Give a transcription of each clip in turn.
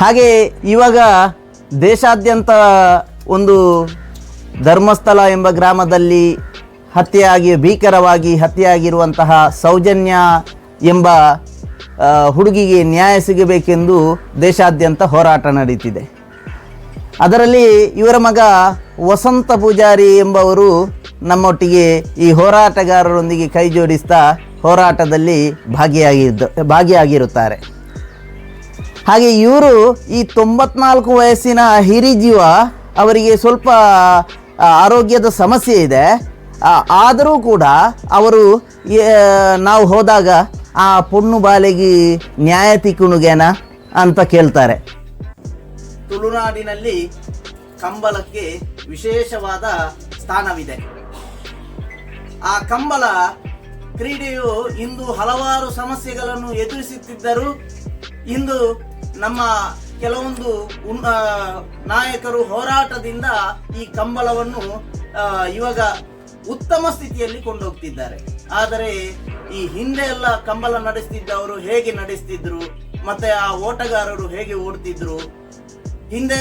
ಹಾಗೆ ಇವಾಗ ದೇಶಾದ್ಯಂತ ಒಂದು ಧರ್ಮಸ್ಥಳ ಎಂಬ ಗ್ರಾಮದಲ್ಲಿ ಹತ್ಯೆಯಾಗಿ, ಭೀಕರವಾಗಿ ಹತ್ಯೆಯಾಗಿರುವಂತಹ ಸೌಜನ್ಯ ಎಂಬ ಹುಡುಗಿಗೆ ನ್ಯಾಯ ಸಿಗಬೇಕೆಂದು ದೇಶಾದ್ಯಂತ ಹೋರಾಟ ನಡೀತಿದೆ. ಅದರಲ್ಲಿ ಇವರ ಮಗ ವಸಂತ ಪೂಜಾರಿ ಎಂಬವರು ನಮ್ಮೊಟ್ಟಿಗೆ ಈ ಹೋರಾಟಗಾರರೊಂದಿಗೆ ಕೈ ಜೋಡಿಸ್ತಾ ಹೋರಾಟದಲ್ಲಿ ಭಾಗಿಯಾಗಿದ್ದ, ಭಾಗಿಯಾಗಿರುತ್ತಾರೆ. ಹಾಗೆ ಇವರು ಈ ತೊಂಬತ್ನಾಲ್ಕು ವಯಸ್ಸಿನ ಹಿರಿಜೀವ ಅವರಿಗೆ ಸ್ವಲ್ಪ ಆರೋಗ್ಯದ ಸಮಸ್ಯೆ ಇದೆ. ಆದರೂ ಕೂಡ ಅವರು ನಾವು ಹೋದಾಗ ಆ ಪೊಣ್ಣು ಬಾಲೆಗೆ ನ್ಯಾಯ ತಿಕ್ಕುಣುಗೇನ ಅಂತ ಕೇಳ್ತಾರೆ. ತುಳುನಾಡಿನಲ್ಲಿ ಕಂಬಳಕ್ಕೆ ವಿಶೇಷವಾದ ಸ್ಥಾನವಿದೆ. ಆ ಕಂಬಳ ಕ್ರೀಡೆಯು ಇಂದು ಹಲವಾರು ಸಮಸ್ಯೆಗಳನ್ನು ಎದುರಿಸುತ್ತಿದ್ದರೂ ಇಂದು ನಮ್ಮ ಕೆಲವೊಂದು ನಾಯಕರು ಹೋರಾಟದಿಂದ ಈ ಕಂಬಳವನ್ನು ಇವಾಗ ಉತ್ತಮ ಸ್ಥಿತಿಯಲ್ಲಿ ಕೊಂಡೋಗ್ತಿದ್ದಾರೆ. ಆದರೆ ಈ ಹಿಂದೆ ಎಲ್ಲ ಕಂಬಳ ನಡೆಸ್ತಿದ್ದವರು ಹೇಗೆ ನಡೆಸ್ತಿದ್ರು, ಮತ್ತೆ ಆ ಓಟಗಾರರು ಹೇಗೆ ಓಡ್ತಿದ್ರು, ಹಿಂದೆ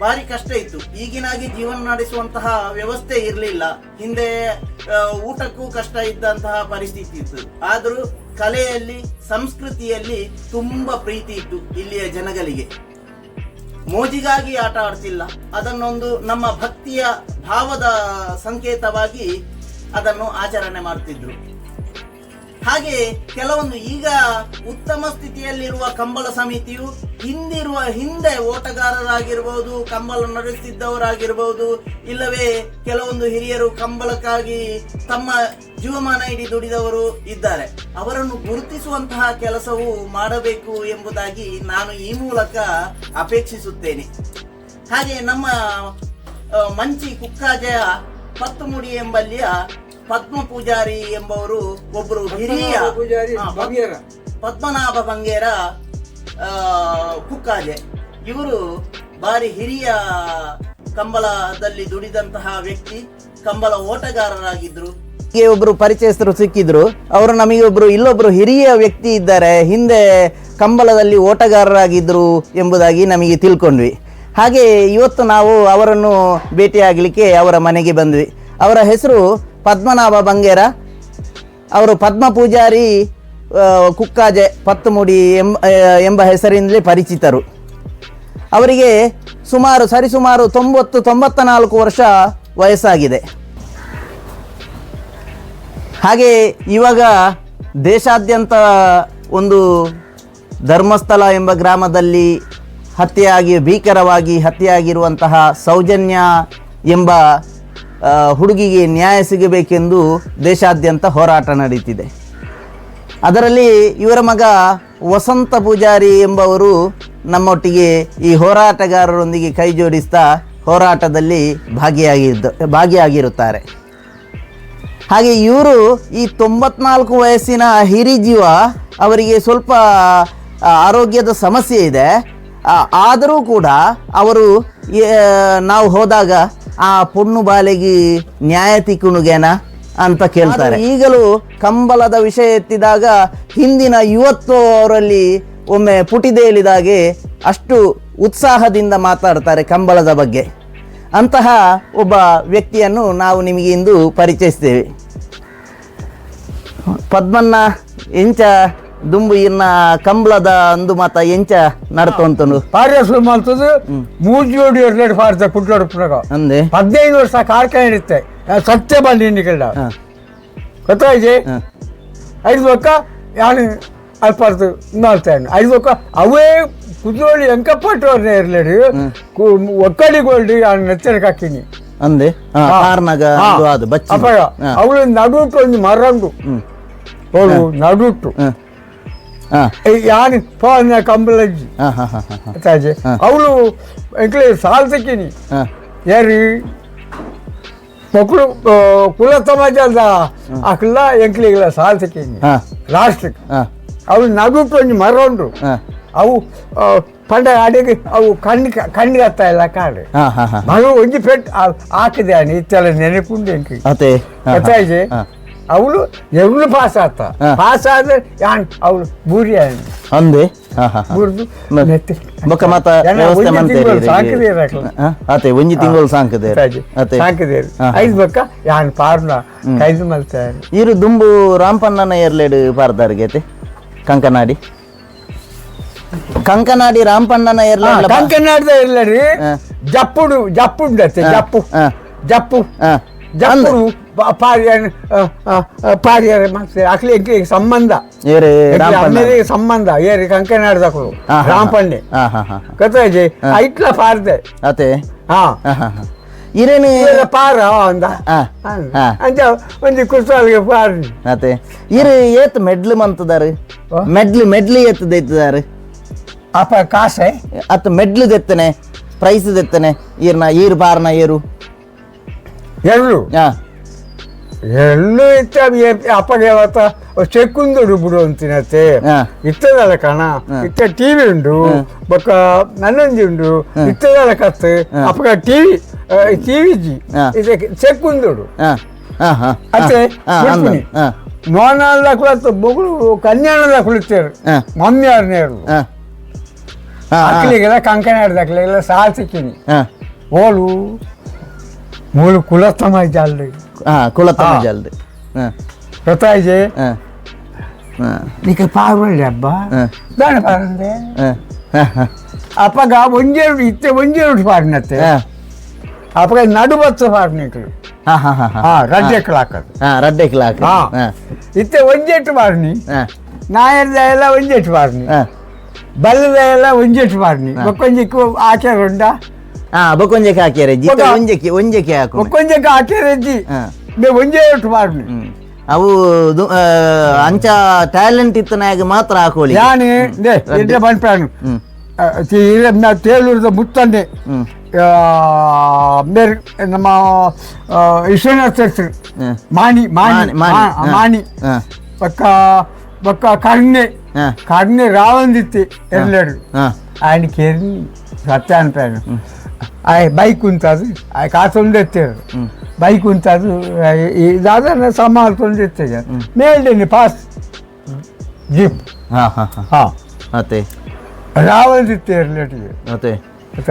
ಭಾರಿ ಕಷ್ಟ ಇತ್ತು. ಈಗಿನಾಗಿ ಜೀವನ ನಡೆಸುವಂತಹ ವ್ಯವಸ್ಥೆ ಇರಲಿಲ್ಲ. ಹಿಂದೆ ಊಟಕ್ಕೂ ಕಷ್ಟ ಇದ್ದಂತಹ ಪರಿಸ್ಥಿತಿ ಇತ್ತು. ಆದರೂ ಕಲೆಯಲ್ಲಿ, ಸಂಸ್ಕೃತಿಯಲ್ಲಿ ತುಂಬಾ ಪ್ರೀತಿ ಇತ್ತು ಇಲ್ಲಿಯ ಜನಗಳಿಗೆ. ಮೋಜಿಗಾಗಿ ಆಟ ಆಡ್ತಿಲ್ಲ. ಅದನ್ನೊಂದು ನಮ್ಮ ಭಕ್ತಿಯ ಭಾವದ ಸಂಕೇತವಾಗಿ ಅದನ್ನು ಆಚರಣೆ ಮಾಡ್ತಿದ್ರು. ಹಾಗೆ ಕೆಲವೊಂದು ಈಗ ಉತ್ತಮ ಸ್ಥಿತಿಯಲ್ಲಿರುವ ಕಂಬಳ ಸಮಿತಿಯು ಹಿಂದಿರುವ ಹಿಂದೆ ಓಟಗಾರರಾಗಿರ್ಬೋದು, ಕಂಬಳ ನಡೆಸುತ್ತಿದ್ದವರಾಗಿರ್ಬೋದು ಇಲ್ಲವೇ ಕೆಲವೊಂದು ಹಿರಿಯರು ಕಂಬಳಕ್ಕಾಗಿ ತಮ್ಮ ಜೀವಮಾನ ಇಡೀ ದುಡಿದವರು ಇದ್ದಾರೆ. ಅವರನ್ನು ಗುರುತಿಸುವಂತಹ ಕೆಲಸವು ಮಾಡಬೇಕು ಎಂಬುದಾಗಿ ನಾನು ಈ ಮೂಲಕ ಅಪೇಕ್ಷಿಸುತ್ತೇನೆ. ಹಾಗೆ ನಮ್ಮ ಮಂಚಿ ಕುಕ್ಕಾಜಯ ಪತ್ತುಮುಡಿ ಎಂಬಲ್ಲಿಯ ಪದ್ಮ ಪೂಜಾರಿ ಎಂಬವರು ಒಬ್ಬರು ಹಿರಿಯ ಪದ್ಮನಾಭ ಬಂಗೇರ. ಪದ್ಮನಾಭ ಬಂಗೇರ ಆ, ಕುಕ್ಕಾಜೆ. ಇವರು ಬಾರಿ ಹಿರಿಯ ಕಂಬಳದಲ್ಲಿ ದುಡಿದಂತಹ ವ್ಯಕ್ತಿ ಕಂಬಳ ಓಟಗಾರರಾಗಿದ್ರು. ಒಬ್ರು ಪರಿಚಯಸ್ಥರು ಸಿಕ್ಕಿದ್ರು. ಅವರು ನಮಗೆ ಒಬ್ರು ಇಲ್ಲೊಬ್ರು ಹಿರಿಯ ವ್ಯಕ್ತಿ ಇದ್ದಾರೆ ಹಿಂದೆ ಕಂಬಳದಲ್ಲಿ ಓಟಗಾರರಾಗಿದ್ರು ಎಂಬುದಾಗಿ ನಮಗೆ ತಿಳ್ಕೊಂಡ್ವಿ. ಹಾಗೆ ಇವತ್ತು ನಾವು ಅವರನ್ನು ಭೇಟಿಯಾಗಲಿಕ್ಕೆ ಅವರ ಮನೆಗೆ ಬಂದ್ವಿ. ಅವರ ಹೆಸರು ಪದ್ಮನಾಭ ಬಂಗೇರ. ಅವರು ಪದ್ಮ ಪೂಜಾರಿ ಕುಕ್ಕಾಜೆ, ಪತ್ತುಮುಡಿ ಎಂಬ ಎಂಬ ಹೆಸರಿನಲ್ಲಿ ಪರಿಚಿತರು. ಅವರಿಗೆ ಸುಮಾರು, ಸರಿಸುಮಾರು ತೊಂಬತ್ತು ತೊಂಬತ್ತ ನಾಲ್ಕು ವರ್ಷ ವಯಸ್ಸಾಗಿದೆ. ಹಾಗೆ ಇವಾಗ ದೇಶಾದ್ಯಂತ ಒಂದು ಧರ್ಮಸ್ಥಳ ಎಂಬ ಗ್ರಾಮದಲ್ಲಿ ಹತ್ಯೆಯಾಗಿ, ಭೀಕರವಾಗಿ ಹತ್ಯೆಯಾಗಿರುವಂತಹ ಸೌಜನ್ಯ ಎಂಬ ಹುಡುಗಿಗೆ ನ್ಯಾಯ ಸಿಗಬೇಕೆಂದು ದೇಶಾದ್ಯಂತ ಹೋರಾಟ ನಡೀತಿದೆ. ಅದರಲ್ಲಿ ಇವರ ಮಗ ವಸಂತ ಪೂಜಾರಿ ಎಂಬವರು ನಮ್ಮೊಟ್ಟಿಗೆ ಈ ಹೋರಾಟಗಾರರೊಂದಿಗೆ ಕೈ ಜೋಡಿಸ್ತಾ ಹೋರಾಟದಲ್ಲಿ ಭಾಗಿಯಾಗಿದ್ದ, ಭಾಗಿಯಾಗಿರುತ್ತಾರೆ. ಹಾಗೆ ಇವರು ಈ ತೊಂಬತ್ನಾಲ್ಕು ವಯಸ್ಸಿನ ಹಿರಿಜೀವ ಅವರಿಗೆ ಸ್ವಲ್ಪ ಆರೋಗ್ಯದ ಸಮಸ್ಯೆ ಇದೆ. ಆದರೂ ಕೂಡ ಅವರು ನಾವು ಹೋದಾಗ ಆ ಪೊಣ್ಣು ಬಾಲೆಗೆ ನ್ಯಾಯ ತಿಕ್ಕುಣುಗೇನ ಅಂತ ಕೇಳ್ತಾರೆ. ಈಗಲೂ ಕಂಬಳದ ವಿಷಯ ಎತ್ತಿದಾಗ ಹಿಂದಿನ ಯುವತ್ವ ಅವರಲ್ಲಿ ಒಮ್ಮೆ ಪುಟಿದೇಳಿದಾಗೆ ಅಷ್ಟು ಉತ್ಸಾಹದಿಂದ ಮಾತಾಡ್ತಾರೆ ಕಂಬಳದ ಬಗ್ಗೆ. ಅಂತಹ ಒಬ್ಬ ವ್ಯಕ್ತಿಯನ್ನು ನಾವು ನಿಮಗೆ ಇಂದು ಪರಿಚಯಿಸ್ತೇವೆ. ಪದ್ಮನ್ನ ಎಂಚ ದುಂಬು ಇನ್ನ ಕಂಬಳದ ಅಂದು ಮಾತ ಎಂಚ ನಡ್ತೊಂತನು ಶುರು ಮಲ್ತದು ಮೂರು ಜೋಡಿ ಎರಡು ಪಾರ್ತ ಕುಟ್ಟೋಡು ಪುನಗ ಅಂದೆ. ಹದಿನೈದು ವರ್ಷ ಕಾರ್ಕೊಂಡಿರುತ್ತೆ ಸತ್ಯ ಬಂದು ಇನ್ನಿಕಲ್ಲ ಗೊತ್ತಾಯ್ತು ಐದು ಒಕ್ಕ ಯಾನು ಅಲ್ಪಾರ್ದು ಮಾಡ್ತಾನೆ ಐದು ಪಕ್ಕ ಅವೇ ಕುದ್ರೋಳಿ ಎಂಕ ಪಟ್ಟವ್ರನ್ನೇ ಇರ್ಲೇಡಿ ಒಕ್ಕಡಿಗೋಲ್ಡಿ ಗೋಲ್ಡಿ ನೆಚ್ಚರಿಕೆ ಹಾಕಿನಿ. ಅಂದೆ. ಕಾರ್ನಾಗ ಅದು ಬಚ್ಚಿ ಅವಳು ನಡುಟ್ಟು ಒಂದು ಮರಂಡು. ಅವಳು ನಡುಟ್ಟು ಯಾನು ಫೋನ್ ಗೊತ್ತಾಯ್ತು ಹ. ಅವಳು ಎಂಕ್ಲೆ ಸಾಲ್ ಸಿಕ್ಕಿನಿ. ಯಾರು? ಯಾರಿ ಮಕ್ಕಳು ಕುಲ ಸಮಾಜದ ಅಕ್ಲ ಎಂಕ್ಲಿಗಳ ಸಾಲ್ ಸಿಕ್ಕಿನಿ. ಹ, ಅವಳು ನಗುಕೊಂಡು ಅವು ನಡುಟ್ಟು ಒಂದು ಮರಂಡು ಹ, ಅವು ಪಂಡ ಅಡಿಗೆ ಅವು ಕಣ್ಣಿಗೆ ಕಣ್ಣಿಗೆ ಹತ್ತ ಇಲ್ಲ ಕಾಡು ಹ, ಹ, ಹ. ಮಗ ಒಂಜಿ ಪೆಟ್ಟು ಹಾಕಿದೆ ಇತ್ತೆಲ್ಲ ನೆನಪುಂಡು ಎಂಕಿ ಗೊತ್ತಾಯ್ತು. ಅವಳು ಎವ್ಳು ಪಾಸ್ ಆತ. ಪಾಸ್ ಆದ್ರೆ ಯಾನ್ ಅವಳು ಬೂರಿ ಅಂದೆ? ಹಾ, ಹಾ. ಬುರ್ದು ನೆತ್ತಿ. ಬೊಕ್ಕ ಮಾತ ವ್ಯವಸ್ಥೆ ಒಂಜಿ ಮಂತೇರಿ ತಿಂಗಳು ಆತೆ ಒಂಜಿ ತಿಂಗಳು ಸಾಂಕದೇರು ಅತೆ ಸಾಕಿದೇರು. ಐದು ಬೊಕ್ಕ ಯಾನ್ ಪಾರ್ನ ಕೈದು ಮಲ್ತಾರೆ ಇರು ದುಂಬು ರಾಂಪಣ್ಣನ ಏರ್ಲೆಡ್ ಪಾರ್ದಾರ್ಗೆತೆ ಕಂಕನಾಡಿ. ಕಂಕನಾಡಿ ರಾಂಪಣ್ಣನ ಎರ್ಲ ಕಂಕನಾಡಿದ ಹಾ. ಜಪ್ಪುಡು ಜಪ್ಪುಂಡತ್ತೆ. ಜಪ್ಪು. ಹಾ. ಜಪ್ಪು. ಹಾ. ಜಪ್ಪು ಪಾರಿಯನ್ ಪಾರಿಯರ್ ಮತ್ತೆ ಅಕ್ಲಿ ಎಂಕ್ಲಿ ಸಂಬಂಧ? ಅಣ್ಣರಿಗೆ ಸಂಬಂಧ? ಏರಿ ಕಂಕನಾಡ್ದಕ್ಕಳು ಹಾ, ಹಾ, ರಾಂಪಣ್ಣೆ ಹಾ ಹಾ. ಹಾ ಕತ್ತಾಜಿ ಐಟ್ಲ ಪಾರ್ದೆ ಅತೆ ಹಾ ಇರೇನು? ಪಾರ ಅಂದ. ಅಂಚ ಒಂಜಿ ಕುಸಾಲ್ಗೆ ಪಾರ್ನಿ ಅತೆ ಇರು ಏತ್ ಮೆಡ್ಲು ಮಂತದಾರು. ಮೆಡ್ಲು ಮೆಡ್ಲು ಏತ್ ದೈತದಾರು? ಅಪ್ಪ ಕಾಸೆ. ಅತ್ ಮೆಡ್ಲು ದೆತ್ತನೆ ಪ್ರೈಸ್ ದೆತ್ತನೆ ಇರ್ನ ಈರ್ ಬಾರ್ನ ಏರು? ಎರಡು. ಹಾ. ಎಲ್ಲೂ ಇತ್ತ ಅಪ್ಪಗೆ ಅವತ್ತ ಚೆಕ್ಕುಂದುಡು ಬಿಡು ಅಂತಿನತ್ತೆ ಹಾ. ಇತ್ತದಲ್ಲ ಕಣ ಇತ್ತ ಟಿವಿ ಉಂಡು ಬೊಕ್ಕ ನನ್ನೊಂಜಿ ಉಂಡು ಇತ್ತದಲ್ಲ ಕತ್ತು ಅಪ್ಪಗ ಟಿವಿ ಟಿವಿ ಜಿ ಹಾ. ಇದಕ್ಕೆ ಚೆಕ್ಕುಂದುಡು ಹಾ ಹಾ ಹಾ ಅತ್ತೆ ಹಾ ಅಂದ ಬಿಡ್ತೀನಿ. ಹಾ ನೋನಾಲ್ದ ಕುಳತ್ತು ಬೊಗಳು ಕನ್ಯಾಣದ ಕುಳಿತೇರು ಹಾ. ಮಮ್ಮಿ ಅವ್ರನ್ನೇರು ಹಾ ಹಾ ಅಕ್ಲಿಗೆಲ್ಲ ಕಂಕಣ ಹಿಡ್ದಕ್ಲಿಗೆಲ್ಲ ಸಾಲ್ ಸಿಕ್ಕಿನಿ ಹಾ ಓಲು ಮೂಲು ಕುಲಸ್ತಮ ಜಾಲ್ರಿ ಹಾ ಕುಳತನ ಹಾ. ಜಲ್ದಿ ಹಾ ಗೊತ್ತಾಯ್ಜೆ ಹಾ ಹಾ నీకు పారుండే అబ్బా ఆ. దాని పారుండే ಹಾ ಹಾ ಹಾ అప్పగా ಒಂಜೇರು ಇತ್ತೆ ಒಂಜೇರು ಪಾರಿನತ್ತೆ ಹಾ ಅಪ್ಪಗ ನಡುಬತ್ತು ಪಾರಿನಿಕ್ಳು ಹಾ ಹಾ ಹಾ ಹಾ ಹಾ ರಜ್ಜೆಕ್ಳು ಹಾಕೋದು ಹಾ ರಡ್ಡೆ ಕ್ಲಾಕ್ ಹಾ ಹಾ ಇತ್ತೆ ಒಂಜೆಟ್ಟು ಪಾರಿನಿ ಹಾ ನಾಯರ್ದ ಎಲ್ಲ ಒಂಜೆಟ್ಟು ಪಾರಿನಿ ಹಾ ಬಲ್ಲದ ಎಲ್ಲ ಒಂಜೆಟ್ಟು ಪಾರಿನಿ ಒಕ್ಕೊಂಜಕ್ಕೆ ಆಚಾರುಂಡ ಹಾ ಬೊಕೊಂಜಕ್ಕೆ ಹಾಕ್ಯಾರೆ ಜಿತ ಬೊಕ- ಒಂಜಕ್ಕೆ ಒಂಜಕ್ಕೆ ಹಾಕು ಒಕ್ಕೊಂಜಕ್ಕೆ ಆಚಾರಜ್ಜಿ ಹಾ ಬೇ ಒಂಜೇಟ್ಟು ಪಾರಿನಿ ಹ್ಮ್. ಅವು ದು- ಆ, ಅಂಚ ಟ್ಯಾಲೆಂಟ್ ಇತ್ತನಾಗ ಮಾತ್ರ ಹಾಕೋಳಿ ಯಾನಿ ದೇ ಎಡ್ಡೆ ಬಂದ್ಪಾನು ಹ್ಮ್ ನಾ ತೇಲೂರದ ಮುತ್ತಂಡೆ ಹ್ಮ್ ಬೇರೆ ನಮ್ಮ ವಿಶ್ವನಾಥ್ ಹೆಸರು ಹ್ಮ್. ಮಾಣಿ ಮಾಣಿ ಮಾಣಿ, ಮಾಣಿ, ಮಾ- ಹಾ. ಮಾಣಿ ಹಾ ಪಕ್ಕ ಪಕ್ಕ ಕರ್ಣೆ ಹಾ ಕರ್ಣೆ ರಾವಂದಿತ್ತಿ ಎರಲೆಡು ಹಾ ఆయన కేరి సత్య అనిపాను ఆయన బైక్ ఉంటుంది ఆయన కాసుండి ఎత్తారు ಹ್ಮ್ బైక్ ఉంటుంది దాదాపు సమాలతో ఎత్తాడు మేల్దండి పాస్ జీప్ ಹಾ ಹಾ ಹಾ ಮತ್ತೆ రావందిత్తి ఎర్లేటి ಮತ್ತೆ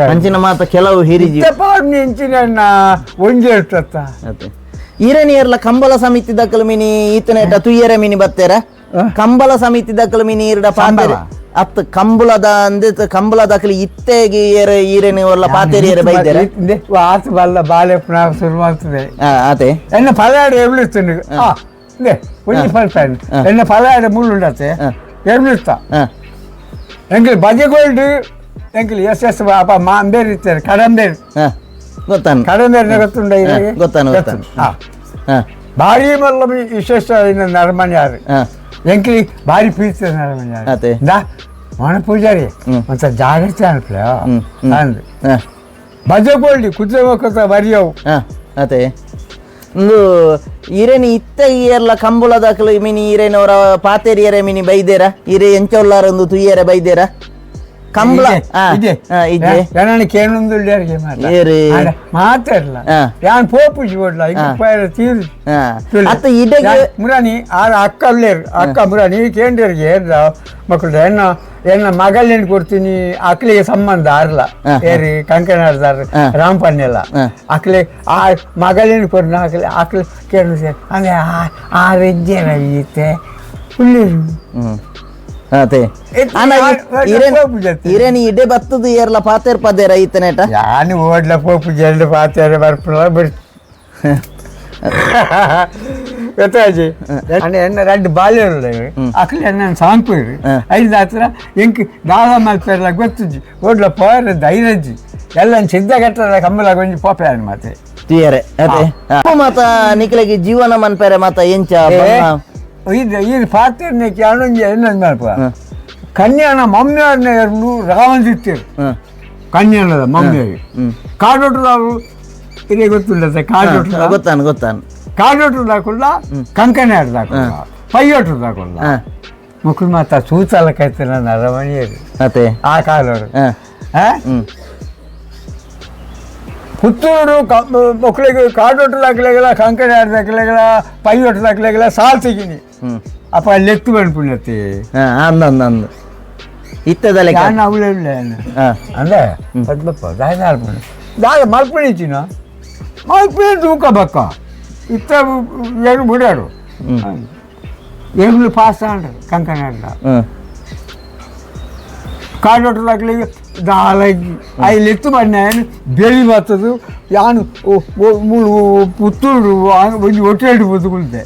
ಅಂಚಿನ ಮಾತ ಕೆಲವು ಹಿರಿಜಿ పాడు నుంచి నేను ಒಂಜೇರ್ತತ್ತ ಮತ್ತೆ ಈರನಿಯರ್ಲ ಕಂಬಳ ಸಮಿತಿ ದಕ್ಕಲು ಮಿನಿ ಈತನೇಟ ತುಯ್ಯರ ಮಿನಿ ಬತ್ತೇರ ಆ? ಕಂಬಳ ಸಮಿತಿ ದಕ್ಕಲು ಮೀನು ಈರಡ ಪಾತೇರಿ ಅತ್ತ ಕಂಬಳದ ಅಂದ್ರೆ ಕಂಬಳ ದಕ್ಕಲು ಇತ್ತೆಗೆ ಏರ ಈರೇನು ಎಲ್ಲ ಪಾತೇರಿ ಏರ ಬೈದೇರ ಆತು ಬಲ್ಲ ಬಾಲೆ ಪುನಃ ಶುರು ಮಾಡ್ತದೆ ಅದೇ. ಎನ್ನ ಪಲಾಡ ಎಬ್ಳಿಸ್ತೀನಿ ಒಂಜಿ ಪಲ್ಪಾನ್ ಎನ್ನ ಪಲಾಡ ಮುಳ್ಳುಂಡತ್ತೆ ಎಬ್ಳಿಸ್ತಾ ಎಂಕಲ್ ಬಜೆ ಗೋಲ್ಡ್ ಎಂಕಲ್ ಎಸ್ ಎಸ್ ಅಪ್ಪ ಮಾಂಬೇರ್ ಇರ್ತಾರೆ ಕಡಂಬೇರ್ ಗೊತ್ತಾನು. ಕಡಂಬೇರ್ನ ಗೊತ್ತುಂಡ ಗೊತ್ತಾನು ಗೊತ್ತಾನು. ಭಾರಿ ಮಲ್ಲ ವಿಶೇಷ ಇನ್ನು ನರಮನೆ ಯಾರು ಎಂಕಲಿ ಭಾರಿ ಪ್ರೀತಿ ಅದೇ. ಮಣ ಪೂಜಾರಿ. ಒಂತ ಜಾಗ್ರತೆ ಅನ್ಪ್ಲ ಹ್ಮ್, ಬಜಕೊಳ್ಳಿ ಅಂದ್ ಕುದುರೆ ಹೋಗತ್ತ ಬರಿಯವು. ಅತೆ ಒಂದು ಈರೇನಿ ಇತ್ತ ಇಯರ್ಲ ಕಂಬಳ ದಕ್ಕಲು ಮಿನಿ ಈರೇನವರ ಪಾತೆರಿಯರ ಮಿನಿ ಬೈದೇರ? ಈರೆ ಎಂಚೊಲ್ಲಾರ ಒಂದು ತುಯ್ಯರ ಬೈದೇರ? ಕಂಬಳ ಹಾ ಇದೆ ಹಾ ಇದೆ ಏನನ್ನ ಕೇಳುಂದುಳ್ಳಿಯರಿಗೆ ಏರಿ. ಮಾತಾಡಲ್ಲ ಹಾ. ಯಾನ್ ಪೋಪು ಜೋಡ್ಲ ಈಗ ಹಾ. ಪೈರ ತೀರು ಹಾ ಅತ್ತ ಇಡೆಗೆ ಮುರಾನಿ ಆ ಅಕ್ಕ ಅಲ್ಲೇರು ಅಕ್ಕ ಮುರಾನಿ ಕೇಂದ್ರಿಗೆ ಏರ್ದ ಮಕ್ಕಳು ಎನ್ನ ಎನ್ನ ಮಗಳೇನು ಕೊಡ್ತೀನಿ ಅಕ್ಲಿಗೆ ಸಂಬಂಧ ಅರ್ಲ ಹಾ, ಹಾ. ಏರಿ ಕಂಕನಾಡ್ದಾರ ಹಾ. ರಾಮಪನ್ನೆಲ್ಲ ಹಾ. ಅಕ್ಲೆ ಆ ಮಗಳೇನು ಕೊಡ್ನ ಅಕ್ಲೆ ಅಕ್ಲೆ ಕೇಳು ಹಂಗೆ ಆ- ಆ ರೆಜ್ಜೆನ ಈತೆ ಹುಲ್ಲಿರು ಅದೇ ಅಣ್ಣ ಇರೇನ್ ಇಡೆ ಬತ್ತದು ಏರ್ಲ ಪಾತೇರ್ ಪದೇರ ಈತನೇಟ ಓಡ್ಲ ಪೋಪು ಜಲ್ಲು ಪಾತೇರ ಬರ್ಪುಲ ಬಿಡ್. ಗೊತ್ತಾಜಿ ಅಣ್ಣ ಎಣ್ಣ ರೆಡ್ ಬಾಲ್ಯರು ಅಕ್ಕಲಿ ಅಣ್ಣ ಸಾಂಪುರು ಐದು ಹತ್ರ ಇಂಕ್ ದಾಳ ಮಲ್ಪೆಲ್ಲ ಗೊತ್ತುಜಿ ಓಡ್ಲ ಪೋರ ಧೈರ್ಯಜ್ಜಿ ಎಲ್ಲ ಸಿದ್ಧ ಕಟ್ಟದ ಕಮ್ಮಲ ಗೊಂಜಿ ಪೋಪೆ ಅಣ್ಣ ಮಾತೆ. ತಿಯರೆ ಅದೇ. ಮಾತ ನಿಕ್ಲೆಗೆ ಜೀವನ ಮನ್ಪೆರೆ ಮಾತ ಎಂಚ ಇದು ಈಗ ಪಾತ್ರನೇ ಚಾಣಂಜಿ ಏನಪ್ಪ ಕನ್ಯಾನ ಮಮ್ಮಿಯವ್ರನ್ನ ಎರಡು ರಾವಂದಿತ್ತಿರು ಕನ್ಯಾನದ ಮಮ್ಮಿಯವ್ರಿಗೆ ಕಾಡೋಟದವರು ಇದೇ ಗೊತ್ತಿಲ್ಲದ ಕಾಡೋಟ ಗೊತ್ತಾನು ಗೊತ್ತಾನು ಕಾಡೋಟದ ಹಾಕೊಳ್ಳ ಕಂಕಣ ಹಿಡ್ದು ಹಾಕೊಳ್ಳ ಪೈಯೋಟದ ಹಾಕೊಳ್ಳ ಮುಖ ಮಾತ ಸೂತಾಲ ಕೈತನ ರಮಣಿಯರು ಆ ಕಾಲೋರು ಹಾ ಹ್ಮ್ ಪುತ್ತೂರು ಮಕ್ಕಳಿಗೆ ಕಾಡೋಟು ದಾಖಲೆಗಳ ಕಂಕಣಾಡು ದಾಖಲೆಗಳ ಪೈಯೋಟು ದಾಖಲೆಗಳ ಸಾಲ್ ತೆಗಿನಿ ಹ್ಮ್ ಅಪ್ಪ ಅಲ್ಲಿ ಎತ್ತು ಬಂದ್ಬಿಡತ್ತೆ ಹಾ ಅಂದ ಅಂದ ಅಂದ ಇತ್ತದಲೆ ಯಾನ್ ಅವಳೆ ಹಾ ಅಂದ್ರೆ ಪದ್ಮಪ್ಪ ದಾಯ ಮಲ್ಪಣಿ ದಾಯ ಮಲ್ಪಣಿಚಿನ ಮಲ್ಪಣಿ ತೂಕ ಬಕ್ಕ ಇತ್ತ ಎರಡು ಬಿಡಾಡು ಎಗ್ಲು ಪಾಸ್ ಅಂಡ್ರು ಕಂಕಣ ಹ್ಮ್ ಕಾಡೋಟದಾಗ್ಲಿ ದಾಲಾಗಿ ಐ ಎತ್ತು ಬಣ್ಣ ಬೇಲಿ ಬರ್ತದು. ಯಾನು ಮೂಳು ಪುತ್ತೂರು ಒಂದು ಹೊಟ್ಟೆ ಬದುಕುಳಿದೆ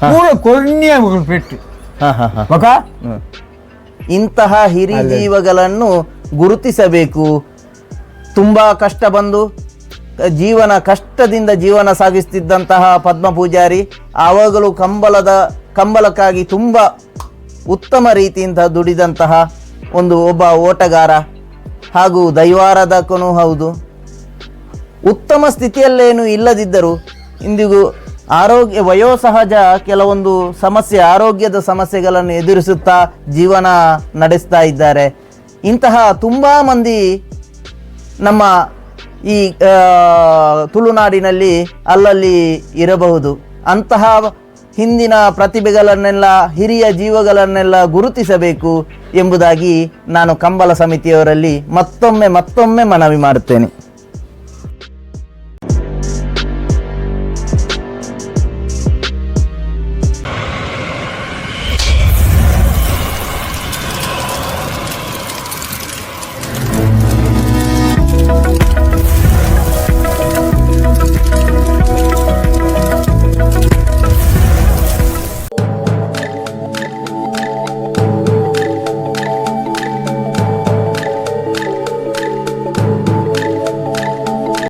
ಪೂರ ಕೊನ್ನೆ ಮಗಳು ಪೆಟ್ಟು. ಮಗ. ಇಂತಹ ಹಿರಿ ಜೀವಗಳನ್ನು ಗುರುತಿಸಬೇಕು. ತುಂಬ ಕಷ್ಟ ಬಂದು ಜೀವನ ಕಷ್ಟದಿಂದ ಜೀವನ ಸಾಗಿಸ್ತಿದ್ದಂತಹ ಪದ್ಮ ಪೂಜಾರಿ ಆವಾಗಲೂ ಕಂಬಲದ ಕಂಬಲಕ್ಕಾಗಿ ತುಂಬ ಉತ್ತಮ ರೀತಿಯಿಂದ ದುಡಿದಂತಹ ಒಂದು ಒಬ್ಬ ಓಟಗಾರ ಹಾಗೂ ದೈವಾರಾಧಕನೂ ಹೌದು. ಉತ್ತಮ ಸ್ಥಿತಿಯಲ್ಲೇನು ಇಲ್ಲದಿದ್ದರೂ ಇಂದಿಗೂ ಆರೋಗ್ಯ, ವಯೋಸಹಜ ಕೆಲವೊಂದು ಸಮಸ್ಯೆ, ಆರೋಗ್ಯದ ಸಮಸ್ಯೆಗಳನ್ನು ಎದುರಿಸುತ್ತಾ ಜೀವನ ನಡೆಸ್ತಾ ಇದ್ದಾರೆ. ಇಂತಹ ತುಂಬ ಮಂದಿ ನಮ್ಮ ಈ ತುಳುನಾಡಿನಲ್ಲಿ ಅಲ್ಲಲ್ಲಿ ಇರಬಹುದು. ಅಂತಹ ಹಿಂದಿನ ಪ್ರತಿಭೆಗಳನ್ನೆಲ್ಲ ಹಿರಿಯ ಜೀವಗಳನ್ನೆಲ್ಲ ಗುರುತಿಸಬೇಕು ಎಂಬುದಾಗಿ ನಾನು ಕಂಬಳ ಸಮಿತಿಯವರಲ್ಲಿ ಮತ್ತೊಮ್ಮೆ ಮತ್ತೊಮ್ಮೆ ಮನವಿ ಮಾಡುತ್ತೇನೆ.